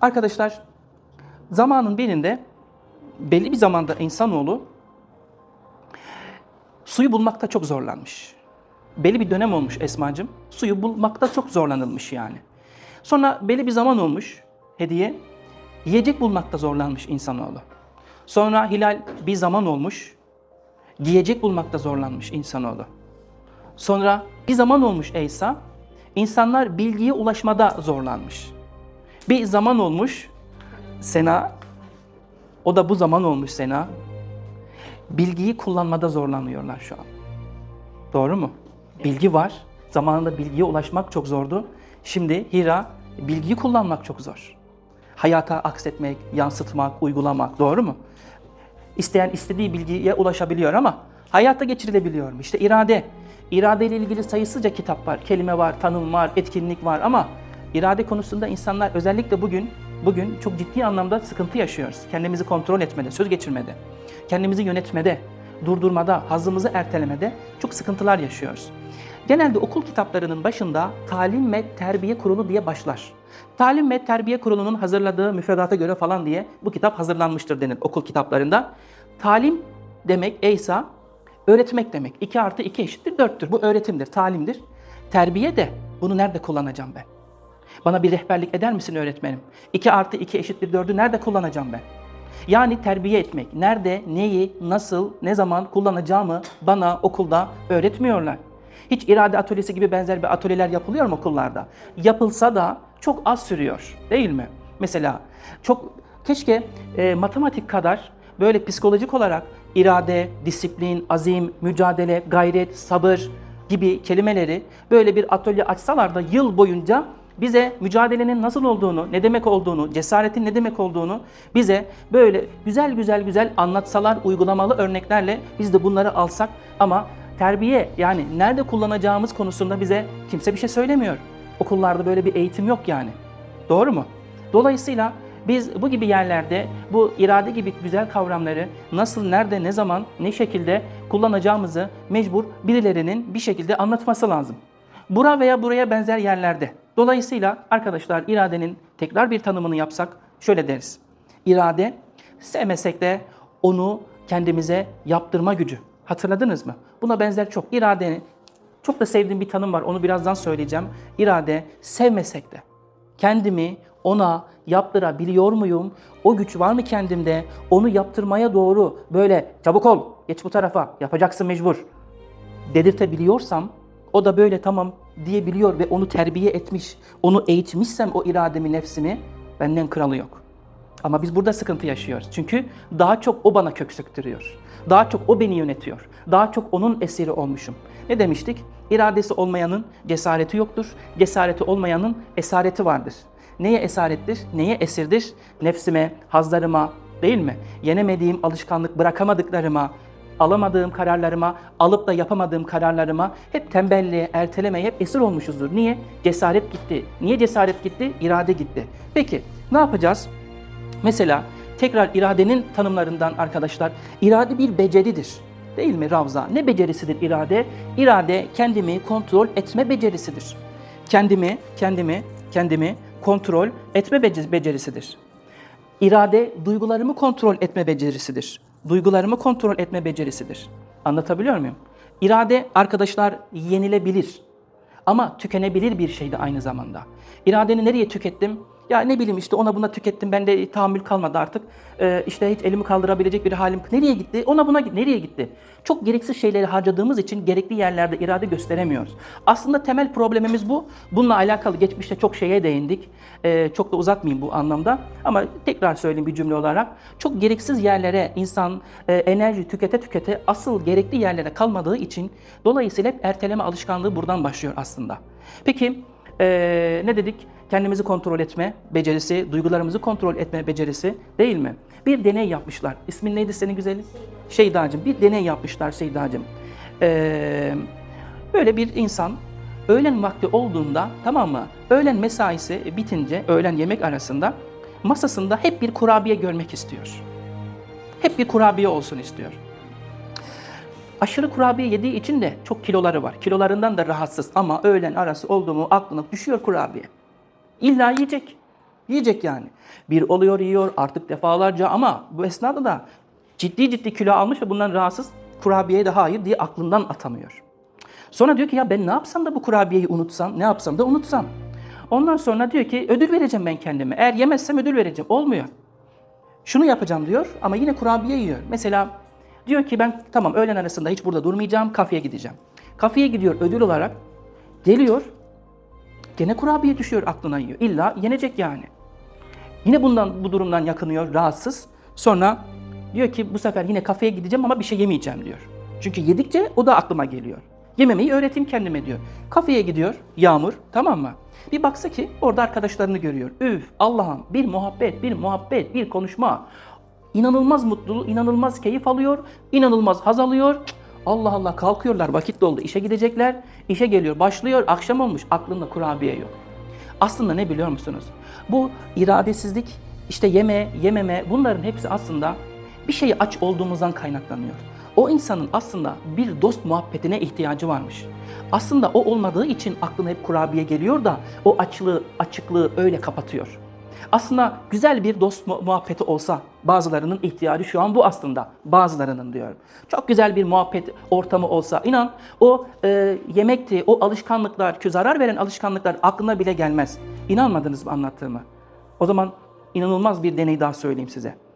Arkadaşlar zamanın birinde belli bir zamanda insanoğlu suyu bulmakta çok zorlanmış. Belli bir dönem olmuş Esma'cığım. Suyu bulmakta çok zorlanılmış yani. Sonra belli bir zaman olmuş hediye. Yiyecek bulmakta zorlanmış insanoğlu. Sonra Hilal bir zaman olmuş. Giyecek bulmakta zorlanmış insanoğlu. Sonra bir zaman olmuş Eysa. insanlar bilgiye ulaşmada zorlanmış. Bir zaman olmuş Sena. O da bu zaman olmuş Sena. Bilgiyi kullanmada zorlanıyorlar şu an. Doğru mu? Bilgi var. Zamanında bilgiye ulaşmak çok zordu. Şimdi Hira bilgiyi kullanmak çok zor. Hayata aksetmek, yansıtmak, uygulamak. Doğru mu? İsteyen istediği bilgiye ulaşabiliyor ama hayata geçirilebiliyor mu? İşte irade. İrade ile ilgili sayısızca kitap var, kelime var, tanım var, etkinlik var ama irade konusunda insanlar özellikle bugün bugün çok ciddi anlamda sıkıntı yaşıyoruz. Kendimizi kontrol etmede, söz geçirmede, kendimizi yönetmede, durdurmada, hazımızı ertelemede çok sıkıntılar yaşıyoruz. Genelde okul kitaplarının başında talim ve terbiye kurulu diye başlar. Talim ve terbiye kurulunun hazırladığı müfredata göre falan diye bu kitap hazırlanmıştır denir okul kitaplarında. Talim demek Eysa, öğretmek demek. 2 artı 2 eşittir 4'tür. Bu öğretimdir, talimdir. Terbiye de bunu nerede kullanacağım ben? Bana bir rehberlik eder misin öğretmenim? 2 artı 2 eşittir 4'ü nerede kullanacağım ben? Yani terbiye etmek. Nerede, neyi, nasıl, ne zaman kullanacağımı bana okulda öğretmiyorlar. Hiç irade atölyesi gibi benzer bir atölyeler yapılıyor mu okullarda? Yapılsa da çok az sürüyor değil mi? Mesela çok keşke e, matematik kadar böyle psikolojik olarak irade, disiplin, azim, mücadele, gayret, sabır gibi kelimeleri böyle bir atölye açsalar da yıl boyunca bize mücadelenin nasıl olduğunu, ne demek olduğunu, cesaretin ne demek olduğunu bize böyle güzel güzel güzel anlatsalar uygulamalı örneklerle biz de bunları alsak ama terbiye yani nerede kullanacağımız konusunda bize kimse bir şey söylemiyor. Okullarda böyle bir eğitim yok yani. Doğru mu? Dolayısıyla biz bu gibi yerlerde bu irade gibi güzel kavramları nasıl, nerede, ne zaman, ne şekilde kullanacağımızı mecbur birilerinin bir şekilde anlatması lazım. Bura veya buraya benzer yerlerde. Dolayısıyla arkadaşlar iradenin tekrar bir tanımını yapsak şöyle deriz. İrade sevmesek de onu kendimize yaptırma gücü. Hatırladınız mı? Buna benzer çok. İradenin çok da sevdiğim bir tanım var. Onu birazdan söyleyeceğim. İrade sevmesek de kendimi ona yaptırabiliyor muyum? O güç var mı kendimde? Onu yaptırmaya doğru böyle çabuk ol, geç bu tarafa, yapacaksın mecbur dedirtebiliyorsam o da böyle tamam diyebiliyor ve onu terbiye etmiş, onu eğitmişsem o irademi, nefsimi benden kralı yok. Ama biz burada sıkıntı yaşıyoruz. Çünkü daha çok o bana kök söktürüyor. Daha çok o beni yönetiyor. Daha çok onun esiri olmuşum. Ne demiştik? İradesi olmayanın cesareti yoktur. Cesareti olmayanın esareti vardır. Neye esarettir? Neye esirdir? Nefsime, hazlarıma değil mi? Yenemediğim alışkanlık, bırakamadıklarıma, alamadığım kararlarıma, alıp da yapamadığım kararlarıma hep tembelliğe, ertelemeye hep esir olmuşuzdur. Niye? Cesaret gitti. Niye cesaret gitti? İrade gitti. Peki ne yapacağız? Mesela tekrar iradenin tanımlarından arkadaşlar, irade bir beceridir. Değil mi Ravza? Ne becerisidir irade? İrade kendimi kontrol etme becerisidir. Kendimi, kendimi, kendimi kontrol etme bece- becerisidir. İrade duygularımı kontrol etme becerisidir. Duygularımı kontrol etme becerisidir. Anlatabiliyor muyum? İrade arkadaşlar yenilebilir. Ama tükenebilir bir şey de aynı zamanda. İradeni nereye tükettim? Ya ne bileyim işte ona buna tükettim. Bende tahammül kalmadı artık. Ee, işte hiç elimi kaldırabilecek bir halim. Nereye gitti? Ona buna nereye gitti? Çok gereksiz şeyleri harcadığımız için gerekli yerlerde irade gösteremiyoruz. Aslında temel problemimiz bu. Bununla alakalı geçmişte çok şeye değindik. Ee, çok da uzatmayayım bu anlamda. Ama tekrar söyleyeyim bir cümle olarak. Çok gereksiz yerlere insan e, enerji tükete tükete asıl gerekli yerlere kalmadığı için dolayısıyla hep erteleme alışkanlığı buradan başlıyor aslında. Peki ee, ne dedik? Kendimizi kontrol etme becerisi, duygularımızı kontrol etme becerisi değil mi? Bir deney yapmışlar. İsmin neydi senin güzelim? Şeydacığım. Bir deney yapmışlar Şeydacığım. Ee, böyle bir insan öğlen vakti olduğunda tamam mı? Öğlen mesaisi bitince öğlen yemek arasında masasında hep bir kurabiye görmek istiyor. Hep bir kurabiye olsun istiyor. Aşırı kurabiye yediği için de çok kiloları var. Kilolarından da rahatsız ama öğlen arası oldu mu aklına düşüyor kurabiye. İlla yiyecek. Yiyecek yani. Bir oluyor yiyor artık defalarca ama bu esnada da ciddi ciddi kilo almış ve bundan rahatsız kurabiyeye de hayır diye aklından atamıyor. Sonra diyor ki ya ben ne yapsam da bu kurabiyeyi unutsam, ne yapsam da unutsam. Ondan sonra diyor ki ödül vereceğim ben kendime. Eğer yemezsem ödül vereceğim. Olmuyor. Şunu yapacağım diyor ama yine kurabiye yiyor. Mesela diyor ki ben tamam öğlen arasında hiç burada durmayacağım, kafeye gideceğim. Kafeye gidiyor ödül olarak. Geliyor. Gene kurabiye düşüyor aklına yiyor. İlla yenecek yani. Yine bundan bu durumdan yakınıyor, rahatsız. Sonra diyor ki bu sefer yine kafeye gideceğim ama bir şey yemeyeceğim diyor. Çünkü yedikçe o da aklıma geliyor. Yememeyi öğreteyim kendime diyor. Kafeye gidiyor, Yağmur, tamam mı? Bir baksa ki orada arkadaşlarını görüyor. Üf, Allah'ım bir muhabbet, bir muhabbet, bir konuşma. İnanılmaz mutlu, inanılmaz keyif alıyor, inanılmaz haz alıyor. Allah Allah kalkıyorlar, vakit doldu, işe gidecekler. İşe geliyor, başlıyor, akşam olmuş, aklında kurabiye yok. Aslında ne biliyor musunuz? Bu iradesizlik, işte yeme, yememe bunların hepsi aslında bir şeyi aç olduğumuzdan kaynaklanıyor. O insanın aslında bir dost muhabbetine ihtiyacı varmış. Aslında o olmadığı için aklına hep kurabiye geliyor da o açlığı, açıklığı öyle kapatıyor. Aslında güzel bir dost mu- muhabbeti olsa bazılarının ihtiyacı şu an bu aslında. Bazılarının diyorum. Çok güzel bir muhabbet ortamı olsa inan o e, yemekti, o alışkanlıklar, ki zarar veren alışkanlıklar aklına bile gelmez. İnanmadınız mı anlattığımı? O zaman inanılmaz bir deney daha söyleyeyim size.